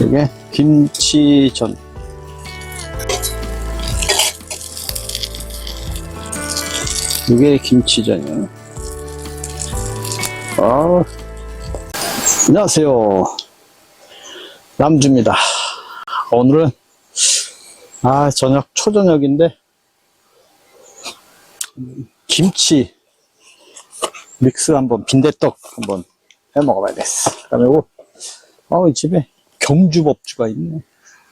이게 김치전. 이게 김치전이야. 아, 안녕하세요. 남주입니다. 오늘은, 아, 저녁, 초저녁인데, 김치 믹스 한번, 빈대떡 한번 해 먹어봐야겠어. 그 다음에 이거, 어, 이 집에 경주법주가 있네.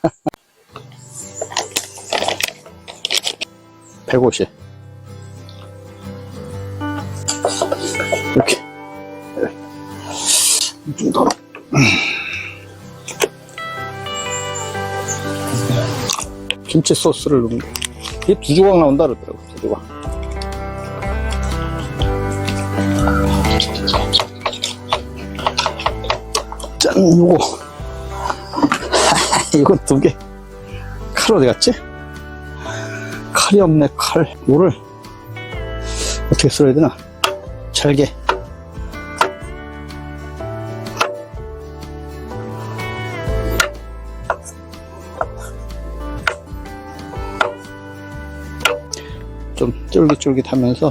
150. 이렇게. 좀 덜어. 김치 소스를 넣으면 이게 두 조각 나온다 그러더라고, 두 조각. 짠, 요거. 이거 두 개. 칼 어디 갔지? 칼이 없네, 칼. 요를 어떻게 써야 되나? 잘게. 좀 쫄깃쫄깃하면서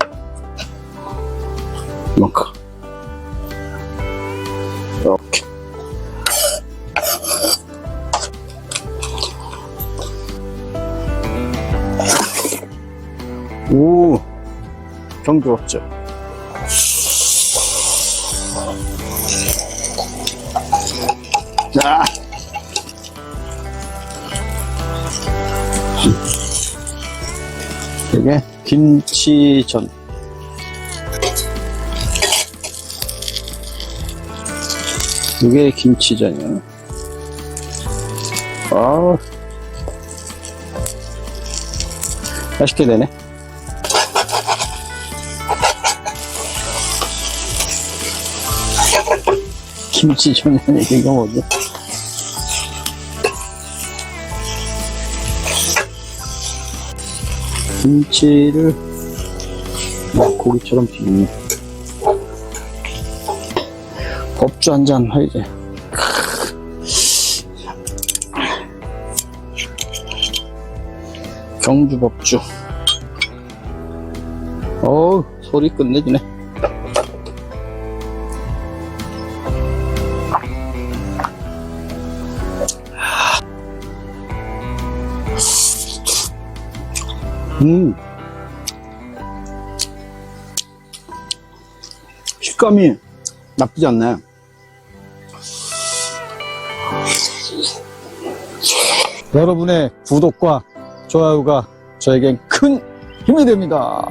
이만큼 오 없죠 자 이게 김치전. 이게 김치전이야. 아, 맛있게 되네. 김치전이 이게 뭐지? 김치를 막 고기처럼 튀기네. 법주 한잔 해야지. 경주 법주. 어우, 소리 끝내주네. 음. 식감이 나쁘지 않네. 여러분의 구독과 좋아요가 저에겐 큰 힘이 됩니다.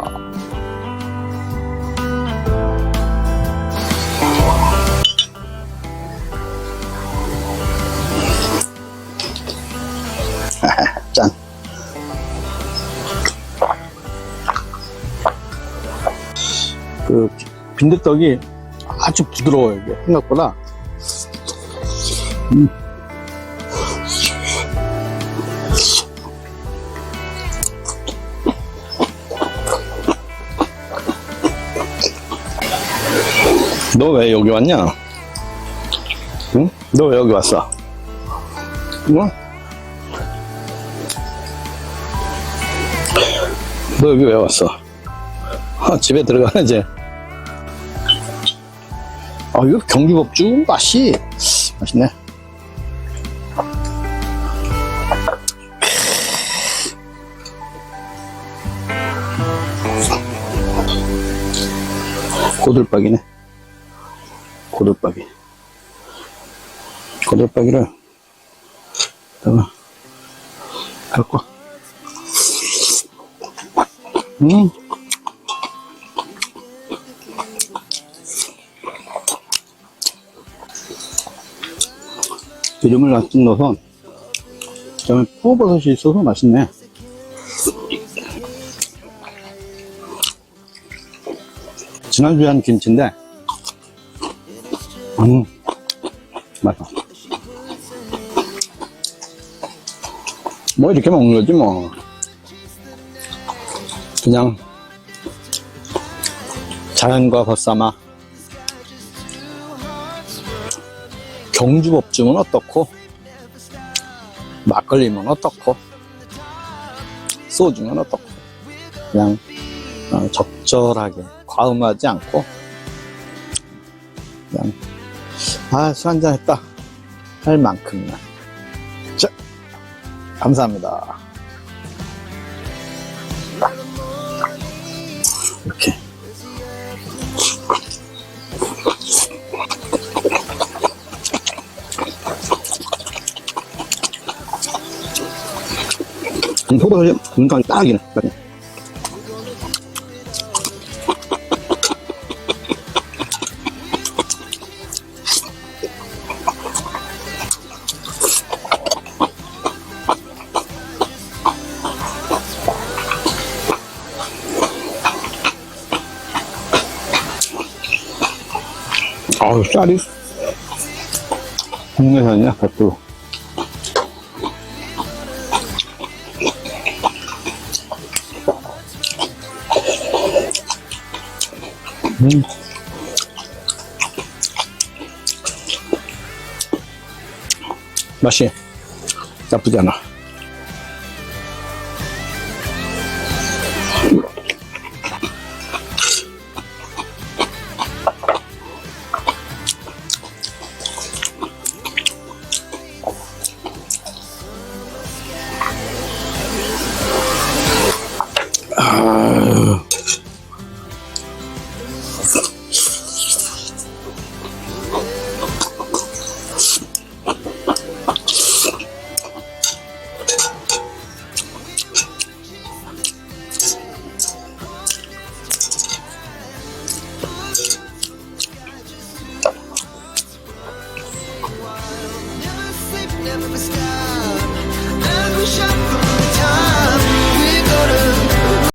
그 빈대떡이 아주 부드러워요 이게 생각보다 음. 너왜 여기 왔냐? 응? 너 왜 여기 왔어? 응? 너 여기 왜 왔어? 아, 집에 들어가야지. 아, 이거 경주법주 맛이 맛있네. 고들박이네. 고들박이. 고들박이를, 다가 갖고. 음. 기름을 놔좀 넣어서 그다음에 푸버섯이 있어서 맛있네. 지난주에 한 김치인데 음 맛있어 뭐 이렇게 먹는 거지 뭐. 그냥 자연과 벗삼아 경주법주면 어떻고, 막걸리면 어떻고, 소주면 어떻고, 그냥 어, 적절하게 과음하지 않고, 그냥, 아, 술 한잔 했다. 할 만큼만. 자, 감사합니다. 이렇게. 음, 소다를 건강히 딱이네. 딱이네. 아우, 쌀이 국내산이야, 100%. 음. 맛이 나쁘지 않아. Never sleep, never